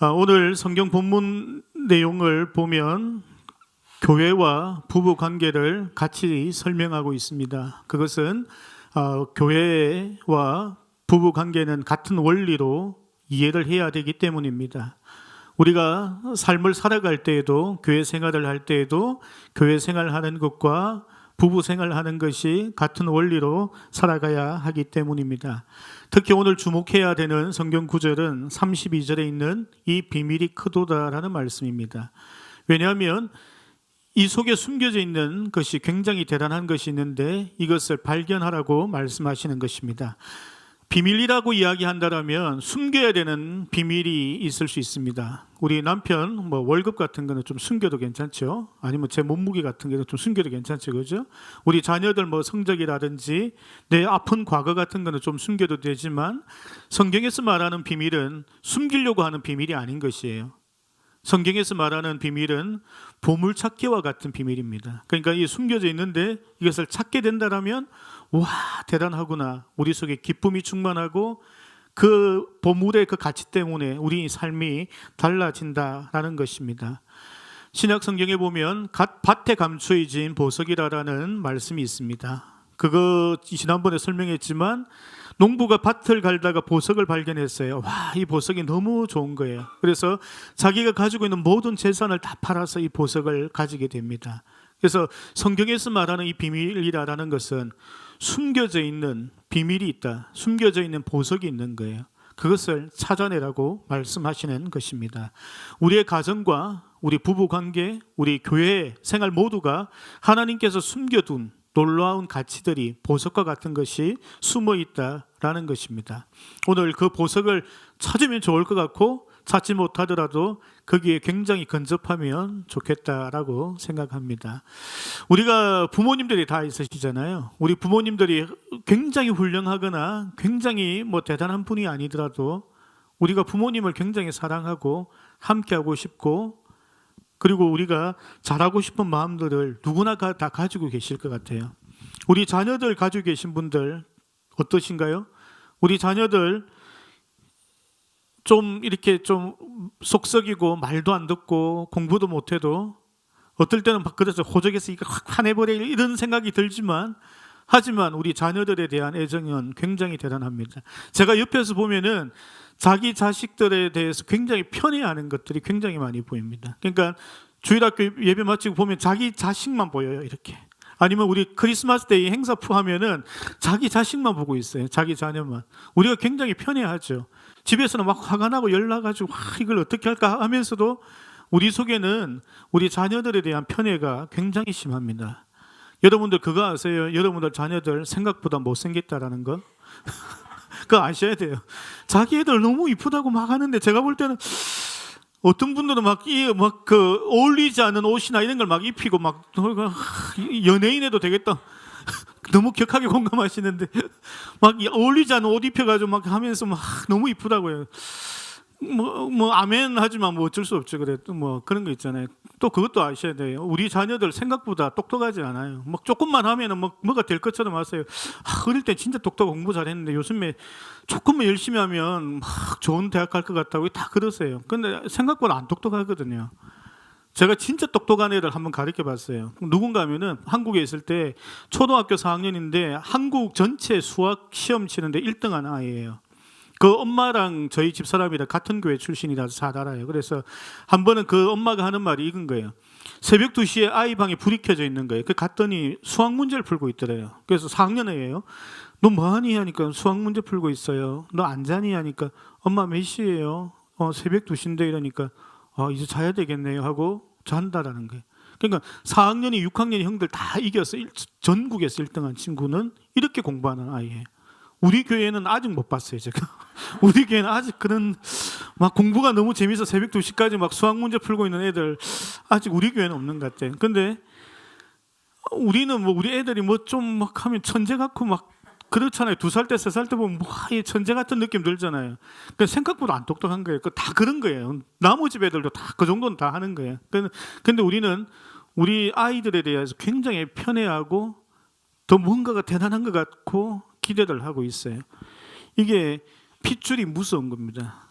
아, 오늘 성경 본문 내용을 보면 교회와 부부 관계를 같이 설명하고 있습니다. 그것은 아, 교회와 부부 관계는 같은 원리로 이해를 해야 되기 때문입니다. 우리가 삶을 살아갈 때에도 교회 생활을 할 때에도 교회 생활하는 것과 부부 생활하는 것이 같은 원리로 살아가야 하기 때문입니다. 특히 오늘 주목해야 되는 성경 구절은 32절에 있는 이 비밀이 크도다라는 말씀입니다. 왜냐하면 이 속에 숨겨져 있는 것이 굉장히 대단한 것이 있는데 이것을 발견하라고 말씀하시는 것입니다. 비밀이라고 이야기한다라면 숨겨야 되는 비밀이 있을 수 있습니다. 우리 남편 뭐 월급 같은 거는 좀 숨겨도 괜찮죠. 아니면 제 몸무게 같은 거는 좀 숨겨도 괜찮죠, 그죠? 우리 자녀들 뭐 성적이라든지 내 아픈 과거 같은 거는 좀 숨겨도 되지만 성경에서 말하는 비밀은 숨기려고 하는 비밀이 아닌 것이에요. 성경에서 말하는 비밀은 보물 찾기와 같은 비밀입니다. 그러니까 이 숨겨져 있는데 이것을 찾게 된다라면 와 대단하구나 우리 속에 기쁨이 충만하고 그 보물의 그 가치 때문에 우리 삶이 달라진다라는 것입니다. 신약 성경에 보면 갓 밭에 감추어진 보석이라라는 말씀이 있습니다. 그거 지난번에 설명했지만 농부가 밭을 갈다가 보석을 발견했어요. 와, 이 보석이 너무 좋은 거예요. 그래서 자기가 가지고 있는 모든 재산을 다 팔아서 이 보석을 가지게 됩니다. 그래서 성경에서 말하는 이 비밀이라는 것은 숨겨져 있는 비밀이 있다. 숨겨져 있는 보석이 있는 거예요. 그것을 찾아내라고 말씀하시는 것입니다. 우리의 가정과 우리 부부 관계, 우리 교회 생활 모두가 하나님께서 숨겨둔 놀라운 가치들이 보석과 같은 것이 숨어 있다라는 것입니다. 오늘 그 보석을 찾으면 좋을 것 같고 찾지 못하더라도 거기에 굉장히 근접하면 좋겠다라고 생각합니다. 우리가 부모님들이 다 있으시잖아요. 우리 부모님들이 굉장히 훌륭하거나 굉장히 뭐 대단한 분이 아니더라도 우리가 부모님을 굉장히 사랑하고 함께하고 싶고 그리고 우리가 잘하고 싶은 마음들을 누구나 가- 다 가지고 계실 것 같아요. 우리 자녀들 가지고 계신 분들 어떠신가요? 우리 자녀들 좀 이렇게 좀 속썩이고 말도 안 듣고 공부도 못해도 어떨 때는 막 그래서 호적에서 이거 확 화내버려 이런 생각이 들지만 하지만 우리 자녀들에 대한 애정은 굉장히 대단합니다. 제가 옆에서 보면은 자기 자식들에 대해서 굉장히 편애하는 것들이 굉장히 많이 보입니다. 그러니까 주일학교 예배 마치고 보면 자기 자식만 보여요 이렇게. 아니면 우리 크리스마스 데이 행사 푸 하면은 자기 자식만 보고 있어요. 자기 자녀만. 우리가 굉장히 편애하죠. 집에서는 막 화가 나고 열나가지고 와, 이걸 어떻게 할까 하면서도 우리 속에는 우리 자녀들에 대한 편애가 굉장히 심합니다. 여러분들 그거 아세요? 여러분들 자녀들 생각보다 못생겼다라는 거? 그거 아셔야 돼요. 자기 애들 너무 이쁘다고 막 하는데 제가 볼 때는 어떤 분들은 막 이 막 그 어울리지 않는 옷이나 이런 걸 막 입히고 막 연예인 해도 되겠다. 너무 격하게 공감하시는데 막 어울리지 않는 옷 입혀가지고 막 하면서 막 너무 이쁘다고요. 뭐, 뭐 아멘 하지만 뭐 어쩔 수 없죠. 그래도 뭐 그런 거 있잖아요. 또 그것도 아셔야 돼요. 우리 자녀들 생각보다 똑똑하지 않아요. 막 조금만 하면은 뭐 뭐가 될 것처럼 하세요. 아, 어릴 때 진짜 똑똑하고 공부 잘했는데 요즘에 조금만 열심히 하면 막 좋은 대학 갈 것 같다고 다 그러세요. 근데 생각보다 안 똑똑하거든요. 제가 진짜 똑똑한 애를 한번 가르쳐 봤어요. 누군가 하면은 한국에 있을 때 초등학교 4학년인데 한국 전체 수학 시험 치는데 1등 한 아이예요. 그 엄마랑 저희 집 사람이랑 같은 교회 출신이라서 잘 알아요. 그래서 한 번은 그 엄마가 하는 말이 이건 거예요. 새벽 2시에 아이 방에 불이 켜져 있는 거예요. 그 갔더니 수학 문제를 풀고 있더래요. 그래서 4학년이에요. 너 뭐하니 하니까 수학 문제 풀고 있어요. 너 안 자니 하니까 엄마 몇 시예요? 어, 새벽 2시인데 이러니까 아, 이제 자야 되겠네요 하고 잔다라는 거예요. 그러니까 4학년이 6학년이 형들 다 이겨서 일- 전국에서 1등한 친구는 이렇게 공부하는 아이예요. 우리 교회는 아직 못 봤어요, 제가. 우리 교회는 아직 그런 막 공부가 너무 재밌어 새벽 2시까지 막 수학 문제 풀고 있는 애들 아직 우리 교회는 없는 것 같아요. 근데 우리는 뭐 우리 애들이 뭐 좀 막 하면 천재 같고 막 그렇잖아요. 두 살 때, 세 살 때 보면 뭐이 천재 같은 느낌 들잖아요. 그 생각보다 안 똑똑한 거예요. 그다 그런 거예요. 나머지 애들도 다 그 정도는 다 하는 거예요. 근데 우리는 우리 아이들에 대해서 굉장히 편애하고 더 뭔가가 대단한 것 같고 기대를 하고 있어요. 이게 핏줄이 무서운 겁니다.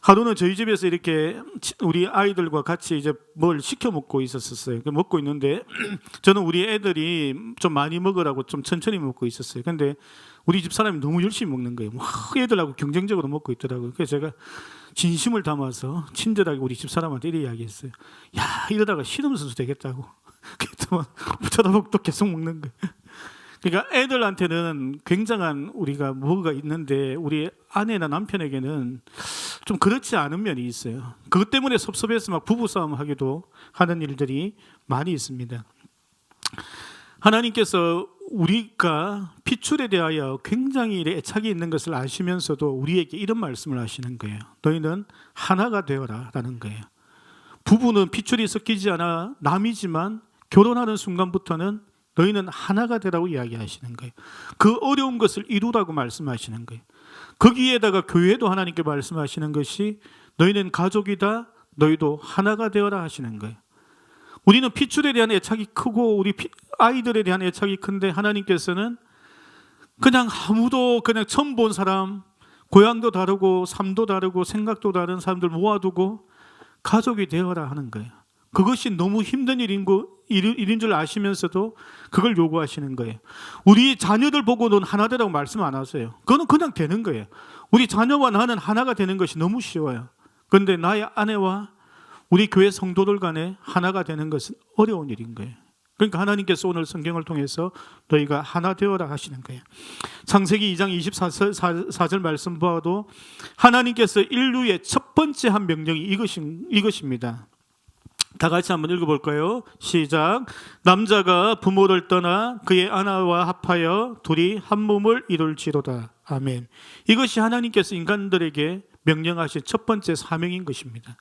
하루는 저희 집에서 이렇게 치- 우리 아이들과 같이 이제 뭘 시켜 먹고 있었어요. 그 먹고 있는데 저는 우리 애들이 좀 많이 먹으라고 좀 천천히 먹고 있었어요. 근데 우리 집 사람이 너무 열심히 먹는 거예요. 막 애들하고 경쟁적으로 먹고 있더라고요. 그래서 제가 진심을 담아서 친절하게 우리 집 사람한테 이야기했어요. 야 이러다가 신음 선수 되겠다고. 그랬더만 쳐다보고 또 계속 먹는 거예요. 그러니까 애들한테는 굉장한 우리가 뭐가 있는데 우리 아내나 남편에게는 좀 그렇지 않은 면이 있어요. 그것 때문에 섭섭해서 막 부부싸움 하기도 하는 일들이 많이 있습니다. 하나님께서 우리가 피출에 대하여 굉장히 애착이 있는 것을 아시면서도 우리에게 이런 말씀을 하시는 거예요. 너희는 하나가 되어라 라는 거예요. 부부는 피출이 섞이지 않아 남이지만 결혼하는 순간부터는 너희는 하나가 되라고 이야기하시는 거예요. 그 어려운 것을 이루라고 말씀하시는 거예요. 거기에다가 교회도 하나님께 말씀하시는 것이 너희는 가족이다. 너희도 하나가 되어라 하시는 거예요. 우리는 피출에 대한 애착이 크고 우리 피- 아이들에 대한 애착이 큰데 하나님께서는 그냥 아무도 그냥 처음 본 사람 고향도 다르고 삶도 다르고 생각도 다른 사람들 모아두고 가족이 되어라 하는 거예요. 그것이 너무 힘든 일인, 거, 일- 일인 줄 아시면서도 그걸 요구하시는 거예요. 우리 자녀들 보고는 하나 되라고 말씀 안 하세요. 그거는 그냥 되는 거예요. 우리 자녀와 나는 하나가 되는 것이 너무 쉬워요. 그런데 나의 아내와 우리 교회 성도들 간에 하나가 되는 것은 어려운 일인 거예요. 그러니까 하나님께서 오늘 성경을 통해서 너희가 하나 되어라 하시는 거예요. 창세기 2장 24절 말씀 보아도 하나님께서 인류의 첫 번째 한 명령이 이것입니다. 다 같이 한번 읽어볼까요? 시작. 남자가 부모를 떠나 그의 아내와 합하여 둘이 한 몸을 이룰지로다. 아멘. 이것이 하나님께서 인간들에게 명령하신 첫 번째 사명인 것입니다.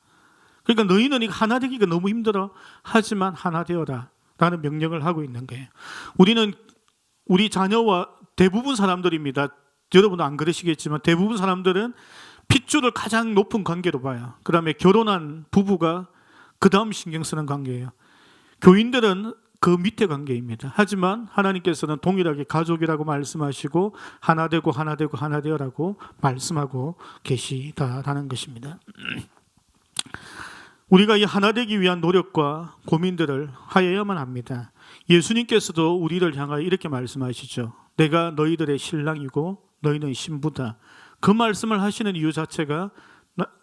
그러니까 너희는 이거 하나 되기가 너무 힘들어. 하지만 하나 되어라. 라는 명령을 하고 있는 거예요. 우리는 우리 자녀와 대부분 사람들입니다. 여러분은 안 그러시겠지만 대부분 사람들은 핏줄을 가장 높은 관계로 봐요. 그 다음에 결혼한 부부가 그 다음 신경 쓰는 관계예요. 교인들은 그 밑에 관계입니다. 하지만 하나님께서는 동일하게 가족이라고 말씀하시고 하나 되고 하나 되고 하나 되어라고 말씀하고 계시다라는 것입니다. 우리가 이 하나 되기 위한 노력과 고민들을 하여야만 합니다. 예수님께서도 우리를 향하여 이렇게 말씀하시죠. 내가 너희들의 신랑이고 너희는 신부다. 그 말씀을 하시는 이유 자체가 나-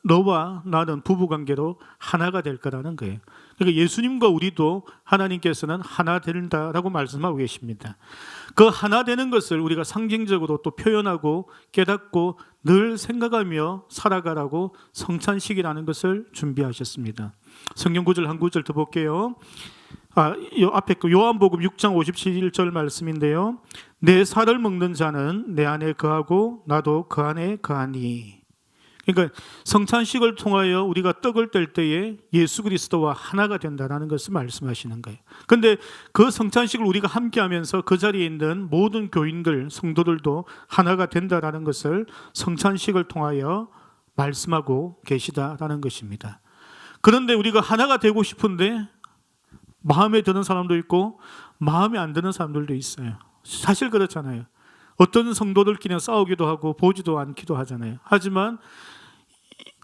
너와 나는 부부 관계로 하나가 될 거라는 거예요. 그러니까 예수님과 우리도 하나님께서는 하나 된다라고 말씀하고 계십니다. 그 하나 되는 것을 우리가 상징적으로 또 표현하고 깨닫고 늘 생각하며 살아가라고 성찬식이라는 것을 준비하셨습니다. 성경 구절 한 구절 더 볼게요. 아, 요 앞에 그 요한복음 6장 57절 말씀인데요. 내 살을 먹는 자는 내 안에 거하고 나도 그 안에 거하니. 그러니까 성찬식을 통하여 우리가 떡을 뗄 때에 예수 그리스도와 하나가 된다라는 것을 말씀하시는 거예요. 근데 그 성찬식을 우리가 함께 하면서 그 자리에 있는 모든 교인들, 성도들도 하나가 된다라는 것을 성찬식을 통하여 말씀하고 계시다라는 것입니다. 그런데 우리가 하나가 되고 싶은데 마음에 드는 사람도 있고 마음에 안 드는 사람들도 있어요. 사실 그렇잖아요. 어떤 성도들끼리 싸우기도 하고 보지도 않기도 하잖아요. 하지만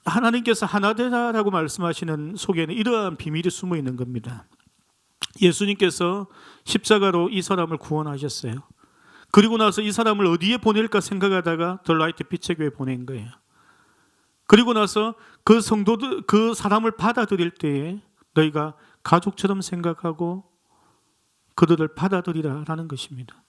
하나님께서 하나 되라라고 말씀하시는 속에는 이러한 비밀이 숨어 있는 겁니다. 예수님께서 십자가로 이 사람을 구원하셨어요. 그리고 나서 이 사람을 어디에 보낼까 생각하다가 덜라이트 교회 보낸 거예요. 그리고 나서 그 성도들 그 사람을 받아들일 때에 너희가 가족처럼 생각하고 그들을 받아들이라라는 것입니다.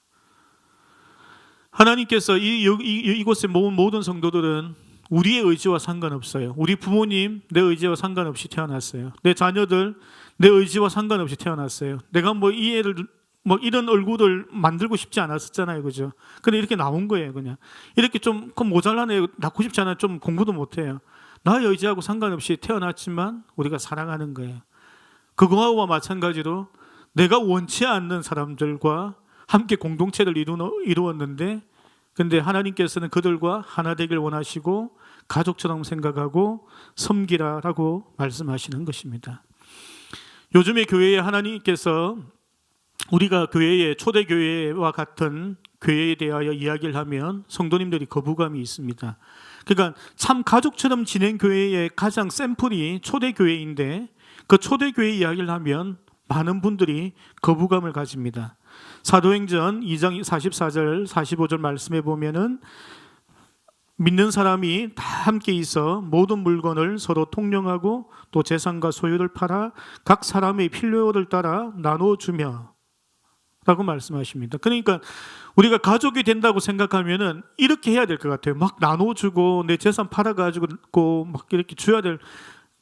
하나님께서 이, 이, 이- 이곳에 모은 모든 성도들은 우리의 의지와 상관없어요. 우리 부모님 내 의지와 상관없이 태어났어요. 내 자녀들 내 의지와 상관없이 태어났어요. 내가 뭐 이 애를 뭐 이런 얼굴을 만들고 싶지 않았었잖아요, 그죠? 근데 이렇게 나온 거예요, 그냥 이렇게 좀그 모자란 애 낳고 싶지 않아 좀 공부도 못 해요. 나의 의지하고 상관없이 태어났지만 우리가 사랑하는 거예요. 그거와 마찬가지로 내가 원치 않는 사람들과 함께 공동체를 이루었는데 근데 하나님께서는 그들과 하나 되길 원하시고 가족처럼 생각하고 섬기라라고 말씀하시는 것입니다. 요즘의 교회에 하나님께서 우리가 교회의 초대 교회와 같은 교회에 대하여 이야기를 하면 성도님들이 거부감이 있습니다. 그러니까 참 가족처럼 지낸 교회의 가장 샘플이 초대 교회인데 그 초대 교회 이야기를 하면 많은 분들이 거부감을 가집니다. 사도행전 2장 44절 45절 말씀에 보면은 믿는 사람이 다 함께 있어 모든 물건을 서로 통용하고 또 재산과 소유를 팔아 각 사람의 필요를 따라 나눠 주며 라고 말씀하십니다. 그러니까 우리가 가족이 된다고 생각하면은 이렇게 해야 될 것 같아요. 막 나눠주고 내 재산 팔아가지고 막 이렇게 줘야 될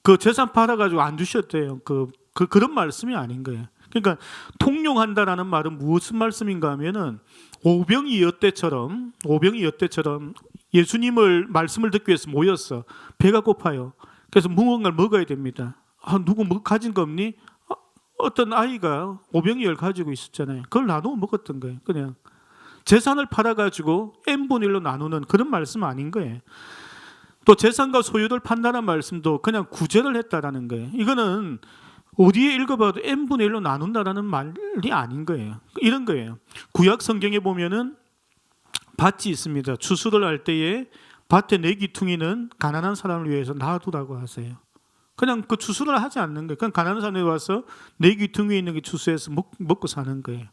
그 재산 팔아가지고 안 주셨대요. 그, 그 그런 말씀이 아닌 거예요. 그러니까 통용한다라는 말은 무슨 말씀인가 하면은 오병이어 때처럼 오병이어 때처럼 예수님을 말씀을 듣기 위해서 모였어. 배가 고파요. 그래서 무언가를 먹어야 됩니다. 아, 누구 뭐 가진 거 없니? 아, 어떤 아이가 오병이어를 가지고 있었잖아요. 그걸 나누어 먹었던 거예요. 그냥 재산을 팔아 가지고 n분의 1로 나누는 그런 말씀 아닌 거예요. 또 재산과 소유를 판다는 말씀도 그냥 구제를 했다라는 거예요. 이거는 어디에 읽어봐도 n분의 1로 나눈다라는 말이 아닌 거예요. 이런 거예요. 구약 성경에 보면은 밭이 있습니다. 추수를 할 때에 밭의 네 기퉁이는 가난한 사람을 위해서 놔두라고 하세요. 그냥 그 추수를 하지 않는 거예요. 그냥 가난한 사람이 와서 네 귀퉁이에 있는 게 추수해서 먹, 먹고 사는 거예요.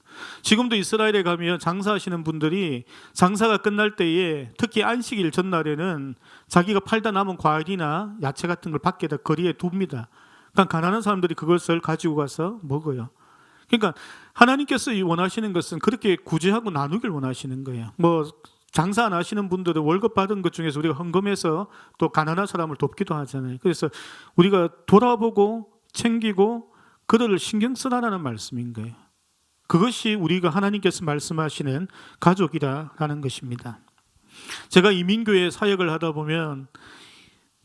지금도 이스라엘에 가면 장사하시는 분들이 장사가 끝날 때에 특히 안식일 전날에는 자기가 팔다 남은 과일이나 야채 같은 걸 밖에다 거리에 둡니다. 그러니까 가난한 사람들이 그것을 가지고 가서 먹어요. 그러니까 하나님께서 원하시는 것은 그렇게 구제하고 나누길 원하시는 거예요. 뭐 장사 안 하시는 분들은 월급 받은 것 중에서 우리가 헌금해서 또 가난한 사람을 돕기도 하잖아요. 그래서 우리가 돌아보고 챙기고 그들을 신경 쓰라는 말씀인 거예요. 그것이 우리가 하나님께서 말씀하시는 가족이라는 것입니다. 제가 이민교회 사역을 하다 보면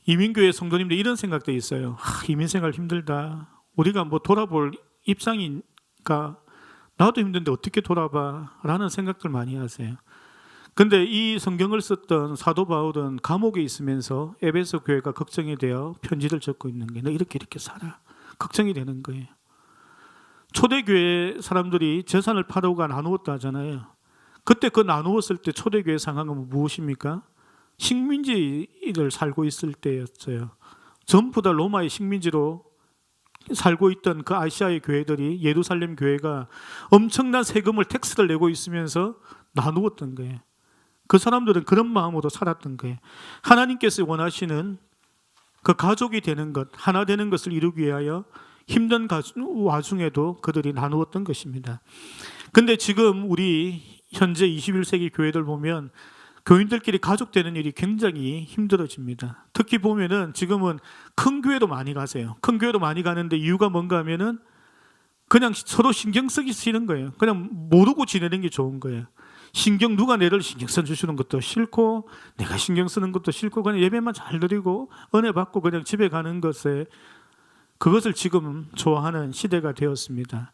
이민교회 성도님들 이런 생각도 있어요. 아, 이민 생활 힘들다. 우리가 뭐 돌아볼 입장이 니까 나도 힘든데 어떻게 돌아봐? 라는 생각들 많이 하세요. 근데 이 성경을 썼던 사도 바울은 감옥에 있으면서 에베소 교회가 걱정이 되어 편지를 적고 있는 게 너 이렇게 이렇게 살아. 걱정이 되는 거예요. 초대교회 사람들이 재산을 팔아오가 나누었다 하잖아요. 그때 그 나누었을 때 초대교회 상황은 무엇입니까? 식민지를 살고 있을 때였어요. 전부 다 로마의 식민지로 살고 있던 그 아시아의 교회들이 예루살렘 교회가 엄청난 세금을 텍스를 내고 있으면서 나누었던 거예요. 그 사람들은 그런 마음으로 살았던 거예요. 하나님께서 원하시는 그 가족이 되는 것, 하나 되는 것을 이루기 위하여 힘든 와중에도 그들이 나누었던 것입니다. 근데 지금 우리 현재 21세기 교회들 보면 교인들끼리 가족 되는 일이 굉장히 힘들어집니다. 특히 보면은 지금은 큰 교회도 많이 가세요. 큰 교회도 많이 가는데 이유가 뭔가 하면은 그냥 서로 신경 쓰기 싫은 거예요. 그냥 모르고 지내는 게 좋은 거예요. 신경 누가 내를 신경 써 주시는 것도 싫고 내가 신경 쓰는 것도 싫고 그냥 예배만 잘 드리고 은혜 받고 그냥 집에 가는 것에 그것을 지금 좋아하는 시대가 되었습니다.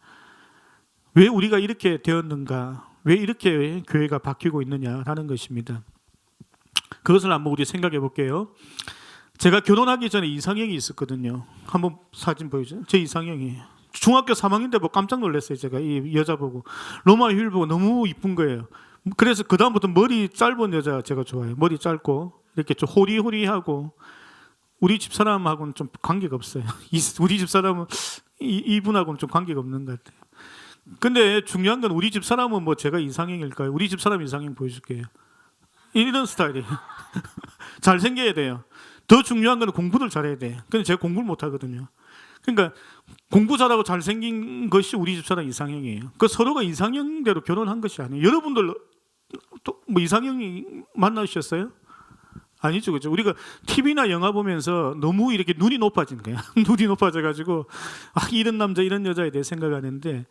왜 우리가 이렇게 되었는가? 왜 이렇게 교회가 바뀌고 있느냐라는 것입니다. 그것을 한번 우리 생각해 볼게요. 제가 결혼하기 전에 이상형이 있었거든요. 한번 사진 보여줘. 제 이상형이 중학교 3학년 때 뭐 깜짝 놀랐어요. 제가 이 여자 보고 로마 휠 보고 너무 이쁜 거예요. 그래서 그 다음부터 머리 짧은 여자 제가 좋아해요. 머리 짧고 이렇게 좀 호리호리하고 우리 집 사람하고는 좀 관계가 없어요. 우리 집 사람은 이, 분하고는 좀 관계가 없는 것 같아요. 근데 중요한 건 우리 집 사람은 뭐 제가 이상형일까요? 우리 집 사람 이상형 보여줄게요. 이런 스타일이에요. 잘 생겨야 돼요. 더 중요한 건 공부를 잘해야 돼. 근데 제가 공부를 못 하거든요. 그러니까 공부 잘하고 잘생긴 것이 우리 집 사람 이상형이에요. 그 서로가 이상형대로 결혼한 것이 아니에요. 여러분들 또뭐 이상형이 만나셨어요? 아니죠, 그죠? 우리가 TV나 영화 보면서 너무 이렇게 눈이 높아진 거야. 눈이 높아져가지고 아 이런 남자 이런 여자에 대해 생각하는데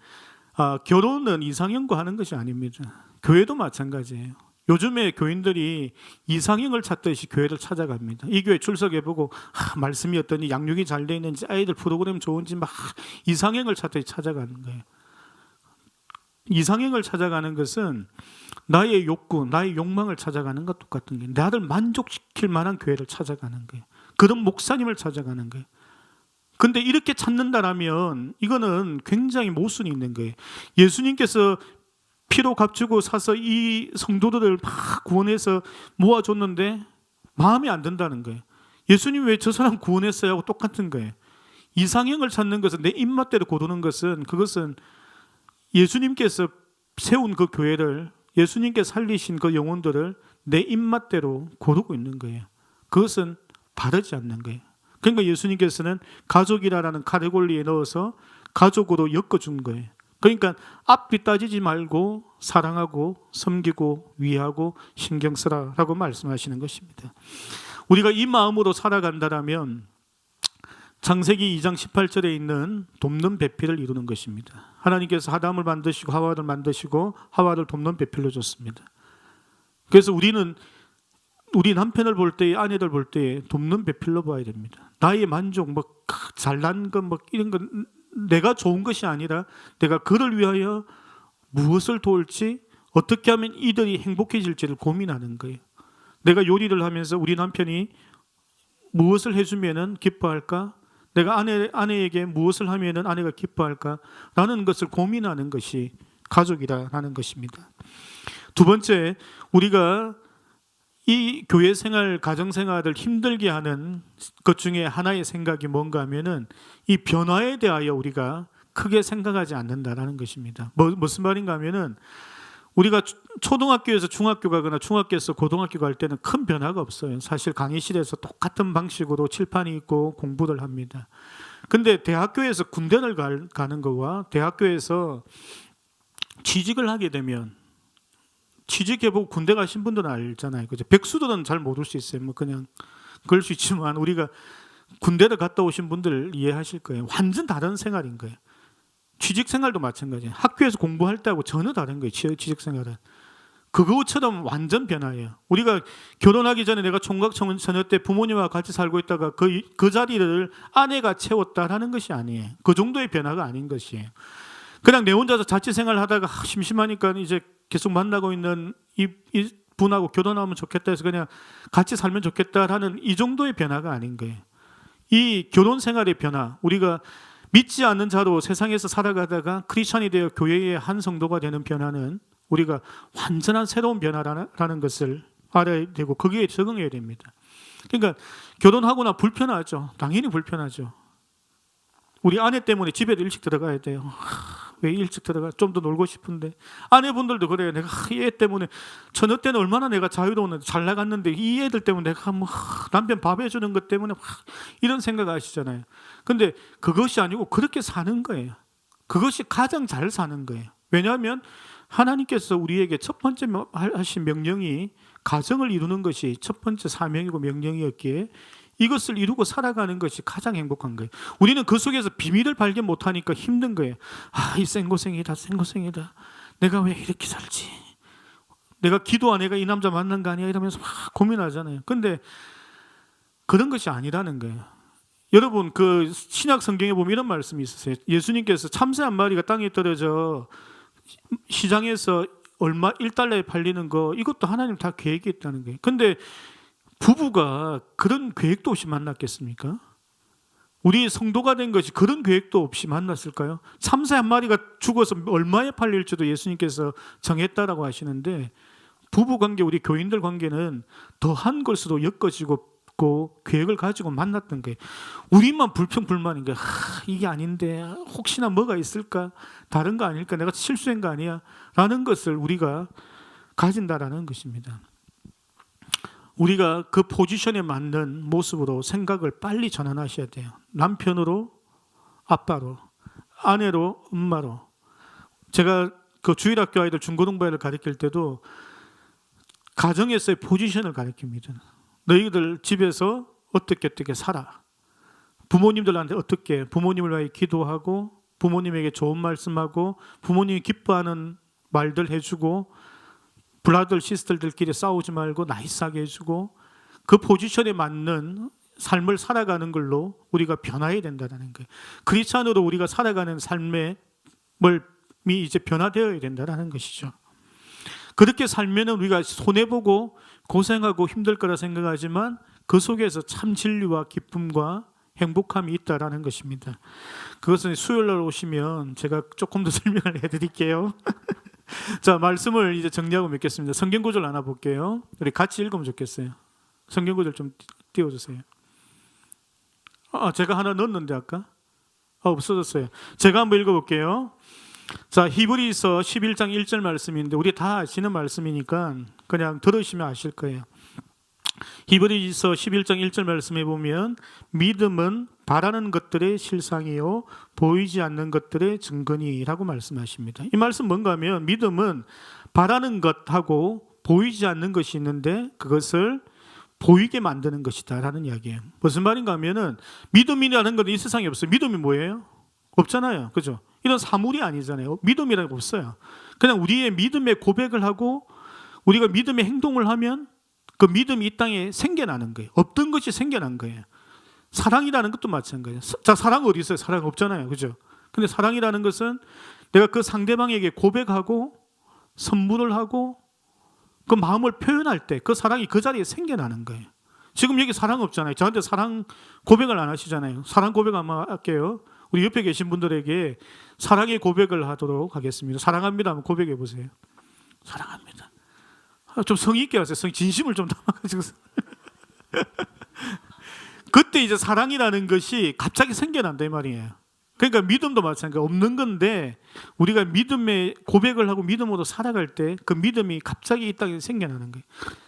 아, 결혼은 이상형과 하는 것이 아닙니다. 교회도 마찬가지예요. 요즘에 교인들이 이상형을 찾듯이 교회를 찾아갑니다. 이 교회 출석해보고 아, 말씀이 어떠니 양육이 잘 돼 있는지 아이들 프로그램 좋은지 막 이상형을 찾듯이 찾아가는 거예요. 이상형을 찾아가는 것은 나의 욕구, 나의 욕망을 찾아가는 것 똑같은 게 나를 만족시킬 만한 교회를 찾아가는 거예요. 그런 목사님을 찾아가는 거예요. 근데 이렇게 찾는다라면 이거는 굉장히 모순이 있는 거예요. 예수님께서 피로 값주고 사서 이 성도들을 막 구원해서 모아줬는데 마음에 안 든다는 거예요. 예수님 왜 저 사람 구원했어요 하고 똑같은 거예요. 이상형을 찾는 것은 내 입맛대로 고르는 것은 그것은 예수님께서 세운 그 교회를 예수님께 살리신 그 영혼들을 내 입맛대로 고르고 있는 거예요. 그것은 바르지 않는 거예요. 그러니까 예수님께서는 가족이라는 카테고리에 넣어서 가족으로 엮어준 거예요. 그러니까 앞뒤 따지지 말고 사랑하고 섬기고 위하고 신경 쓰라라고 말씀하시는 것입니다. 우리가 이 마음으로 살아간다라면 창세기 2장 18절에 있는 돕는 배필을 이루는 것입니다. 하나님께서 아담을 만드시고 하와를 만드시고 하와를 돕는 배필로 줬습니다. 그래서 우리는 우리 남편을 볼 때, 아내들 볼때 돕는 배필로 봐야 됩니다. 나의 만족, 뭐 잘난 것, 뭐 이런 건 내가 좋은 것이 아니라 내가 그를 위하여 무엇을 도울지 어떻게 하면 이들이 행복해질지를 고민하는 거예요. 내가 요리를 하면서 우리 남편이 무엇을 해주면은 기뻐할까? 내가 아내 아내에게 무엇을 하면은 아내가 기뻐할까?라는 것을 고민하는 것이 가족이라는 것입니다. 두 번째, 우리가 이 교회 생활, 가정 생활을 힘들게 하는 것 중에 하나의 생각이 뭔가 하면은 이 변화에 대하여 우리가 크게 생각하지 않는다라는 것입니다. 뭐, 무슨 말인가 하면은 우리가 초- 초등학교에서 중학교 가거나 중학교에서 고등학교 갈 때는 큰 변화가 없어요. 사실 강의실에서 똑같은 방식으로 칠판이 있고 공부를 합니다. 근데 대학교에서 군대를 갈- 가는 거와 대학교에서 취직을 하게 되면 취직해보고 군대 가신 분들은 알잖아요. 그죠? 백수들은 잘 모를 수 있어요. 뭐 그냥 그럴 수 있지만 우리가 군대를 갔다 오신 분들 이해하실 거예요. 완전 다른 생활인 거예요. 취직 생활도 마찬가지예요. 학교에서 공부할 때하고 전혀 다른 거예요. 취- 취직 생활은. 그것처럼 완전 변화예요. 우리가 결혼하기 전에 내가 총각 청- 처녀 때 부모님과 같이 살고 있다가 그, 그 자리를 아내가 채웠다라는 것이 아니에요. 그 정도의 변화가 아닌 것이에요. 그냥 내 혼자서 자취 생활 하다가 아, 심심하니까 이제 계속 만나고 있는 이, 이 분하고 결혼하면 좋겠다 해서 그냥 같이 살면 좋겠다라는 이 정도의 변화가 아닌 거예요. 이 결혼 생활의 변화, 우리가 믿지 않는 자로 세상에서 살아가다가 크리스천이 되어 교회의 한 성도가 되는 변화는 우리가 완전한 새로운 변화라는 것을 알아야 되고 거기에 적응해야 됩니다. 그러니까 결혼하거나 불편하죠. 당연히 불편하죠. 우리 아내 때문에 집에도 일찍 들어가야 돼요. 하, 왜 일찍 들어가? 좀 더 놀고 싶은데 아내분들도 그래요. 내가 하, 이애 때문에 저녁 때는 얼마나 내가 자유로웠는데 잘 나갔는데 이 애들 때문에 내가 뭐 하, 남편 밥 해주는 것 때문에 하, 이런 생각 하시잖아요. 근데 그것이 아니고 그렇게 사는 거예요. 그것이 가장 잘 사는 거예요. 왜냐하면 하나님께서 우리에게 첫 번째 명- 하신 명령이 가정을 이루는 것이 첫 번째 사명이고 명령이었기에 이것을 이루고 살아가는 것이 가장 행복한 거예요. 우리는 그 속에서 비밀을 발견 못하니까 힘든 거예요. 아, 이 생고생이다, 생고생이다. 내가 왜 이렇게 살지? 내가 기도 안 해가 이 남자 만난 거 아니야? 이러면서 막 고민하잖아요. 근데 그런 것이 아니라는 거예요. 여러분 그 신약 성경에 보면 이런 말씀이 있으세요. 예수님께서 참새 한 마리가 땅에 떨어져 시장에서 얼마 1달러에 팔리는 거 이것도 하나님 다 계획이 있다는 거예요. 근데 부부가 그런 계획도 없이 만났겠습니까? 우리 성도가 된 것이 그런 계획도 없이 만났을까요? 참새 한 마리가 죽어서 얼마에 팔릴지도 예수님께서 정했다라고 하시는데 부부 관계 우리 교인들 관계는 더한 것으로 엮어지고 고 계획을 가지고 만났던 거예요. 우리만 불평불만인 거예요. 하, 이게 아닌데 혹시나 뭐가 있을까? 다른 거 아닐까? 내가 실수한 거 아니야? 라는 것을 우리가 가진다라는 것입니다. 우리가 그 포지션에 맞는 모습으로 생각을 빨리 전환하셔야 돼요. 남편으로, 아빠로, 아내로, 엄마로. 제가 그 주일학교 아이들 중고등부를 가르칠 때도 가정에서의 포지션을 가르칩니다. 너희들 집에서 어떻게 어떻게 살아. 부모님들한테 어떻게 부모님을 위해 기도하고 부모님에게 좋은 말씀하고 부모님이 기뻐하는 말들 해주고 브라들 시스터들끼리 싸우지 말고 나이스하게 해주고 그 포지션에 맞는 삶을 살아가는 걸로 우리가 변화해야 된다는 거예요. 크리스찬으로 우리가 살아가는 삶의 멀미 이제 변화되어야 된다는 것이죠. 그렇게 살면은 우리가 손해 보고 고생하고 힘들 거라 생각하지만 그 속에서 참 진리와 기쁨과 행복함이 있다라는 것입니다. 그것은 수요일 날 오시면 제가 조금 더 설명을 해드릴게요. 자 말씀을 이제 정리하고 맺겠습니다. 성경 구절 하나 볼게요. 우리 같이 읽으면 좋겠어요. 성경 구절 좀 띄워 주세요. 아, 제가 하나 넣었는데 아까 아, 없어졌어요. 제가 한번 읽어 볼게요. 자, 히브리서 11장 1절 말씀인데 우리 다 아시는 말씀이니까 그냥 들으시면 아실 거예요. 히브리서 11장 1절 말씀에 보면 믿음은 바라는 것들의 실상이요 보이지 않는 것들의 증거니라고 말씀하십니다. 이 말씀 뭔가 하면 믿음은 바라는 것하고 보이지 않는 것이 있는데 그것을 보이게 만드는 것이다라는 이야기예요. 무슨 말인가 하면은 믿음이라는 건 이 세상에 없어요. 믿음이 뭐예요? 없잖아요. 그죠? 이런 사물이 아니잖아요. 믿음이라는 거 없어요. 그냥 우리의 믿음의 고백을 하고 우리가 믿음의 행동을 하면 그 믿음이 이 땅에 생겨나는 거예요. 없던 것이 생겨난 거예요. 사랑이라는 것도 마찬가지예요. 자, 사랑 어디 있어요? 사랑 없잖아요. 그죠? 근데 사랑이라는 것은 내가 그 상대방에게 고백하고 선물을 하고 그 마음을 표현할 때 그 사랑이 그 자리에 생겨나는 거예요. 지금 여기 사랑 없잖아요. 저한테 사랑 고백을 안 하시잖아요. 사랑 고백 한번 할게요. 우리 옆에 계신 분들에게 사랑의 고백을 하도록 하겠습니다. 사랑합니다. 한번 고백해 보세요. 사랑합니다. 아, 좀 성의 있게 하세요. 성 진심을 좀 담아가지고. 그때 이제 사랑이라는 것이 갑자기 생겨난다 이 말이에요. 그러니까 믿음도 마찬가지 없는 건데 우리가 믿음의 고백을 하고 믿음으로 살아갈 때 그 믿음이 갑자기 이 땅에 생겨나는 거예요.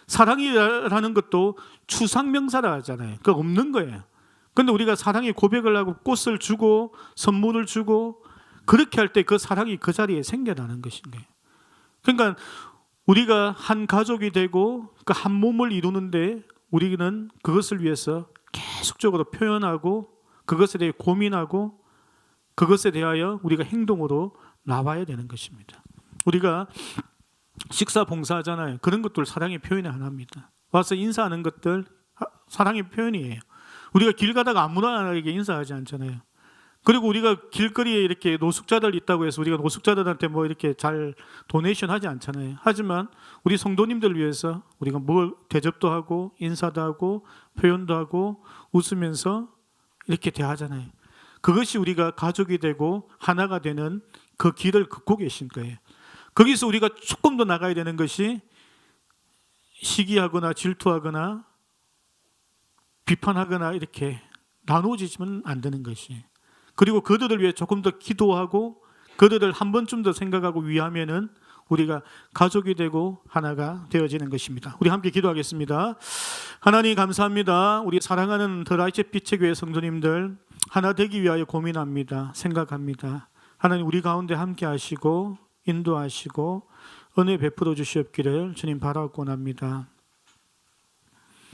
사랑이라는 것도 추상명사라 하잖아요. 그 없는 거예요. 근데 우리가 사랑의 고백을 하고 꽃을 주고 선물을 주고 그렇게 할 때 그 사랑이 그 자리에 생겨나는 것인 거예요. 그러니까 우리가 한 가족이 되고 그 한 몸을 이루는데 우리는 그것을 위해서 계속적으로 표현하고 그것에 대해 고민하고 그것에 대하여 우리가 행동으로 나와야 되는 것입니다. 우리가 식사 봉사하잖아요. 그런 것들 사랑의 표현의 하나입니다. 와서 인사하는 것들 하- 사랑의 표현이에요. 우리가 길 가다가 아무나에게 인사하지 않잖아요. 그리고 우리가 길거리에 이렇게 노숙자들 있다고 해서 우리가 노숙자들한테 뭐 이렇게 잘 도네이션 하지 않잖아요. 하지만 우리 성도님들 위해서 우리가 뭘 대접도 하고 인사도 하고 표현도 하고 웃으면서 이렇게 대하잖아요. 그것이 우리가 가족이 되고 하나가 되는 그 길을 걷고 계신 거예요. 거기서 우리가 조금 더 나가야 되는 것이 시기하거나 질투하거나 비판하거나 이렇게 나누어지면 안 되는 것이. 그리고 그들을 위해 조금 더 기도하고 그들을 한 번쯤 더 생각하고 위하면은 우리가 가족이 되고 하나가 되어지는 것입니다. 우리 함께 기도하겠습니다. 하나님 감사합니다. 우리 사랑하는 더라이체 빛의 교회 성도님들 하나 되기 위하여 고민합니다. 생각합니다. 하나님 우리 가운데 함께 하시고 인도하시고 은혜 베풀어 주시옵기를 주님 바라고 원합니다.